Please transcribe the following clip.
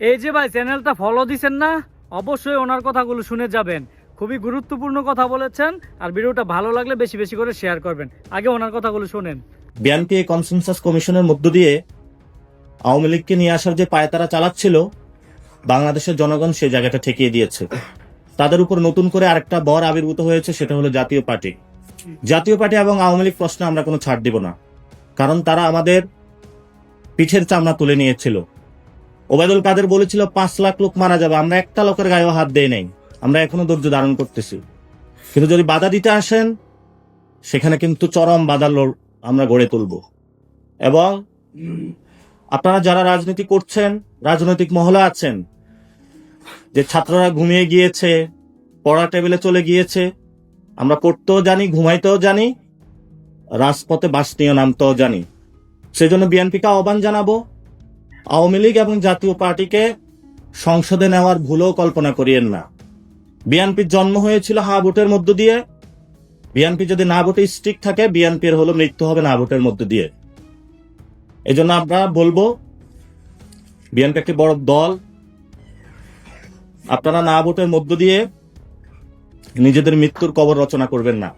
এই যে ভাই চ্যানেলটা ফলো দিছেন না, অবশ্যই ওনার কথাগুলো শুনে যাবেন। খুবই গুরুত্বপূর্ণ কথা বলেছেন আর ভিডিওটা ভালো লাগলে বেশি বেশি করে শেয়ার করবেন। আগে ওনার কথাগুলো শুনেন। বিএনপি কনসেনসাস কমিশনের মধ্য দিয়ে আওয়ামী লীগকে নিয়ে আসার যে পায়তারা চালাচ্ছিল, বাংলাদেশের জনগণ সেই জায়গাটা ঠেকিয়ে দিয়েছে। তাদের উপর নতুন করে আরেকটা বর আবির্ভূত হয়েছে, সেটা হলো জাতীয় পার্টি। জাতীয় পার্টি এবং আওয়ামী লীগ প্রশ্নে আমরা কোনো ছাড় দিব না, কারণ তারা আমাদের পিঠের চামড়া তুলে নিয়েছিল। ওবায়দুল কাদের বলেছিল, পাঁচ লাখ লোক মারা যাবে, আমরা একটা লোকের গায়েও হাত দেই নাই। আমরা এখনও ধৈর্য ধারণ করতেছি। কিন্তু যদি বাধা দিতে আসেন, সেখানে কিন্তু চরম বাধা আমরা গড়ে তুলব। এবং আপনারা যারা রাজনীতি করছেন, রাজনৈতিক মহলে আছেন, যে ছাত্ররা ঘুমিয়ে গিয়েছে পড়া টেবিলে চলে গিয়েছে, আমরা পড়তেও জানি, ঘুমাইতেও জানি, রাজপথে বাস নিয়ে নামতেও জানি। সেজন্য বিএনপিকে আহ্বান জানাব আওয়ামী লীগ এবং জাতীয় পার্টিকে সংসদে নেওয়ার ভুলও কল্পনা করিয়েন না। বিএনপির জন্ম হয়েছিল হা ভোটের মধ্য দিয়ে। বিএনপি যদি না ভোটে স্টিক থাকে, বিএনপির হলো মৃত্যু হবে না ভোটের মধ্য দিয়ে। এই জন্য আমরা বলব, বিএনপি একটি বড় দল। আপনারা না ভোটের মধ্য দিয়ে নিজেদের মৃত্যুর কবর রচনা করবেন না।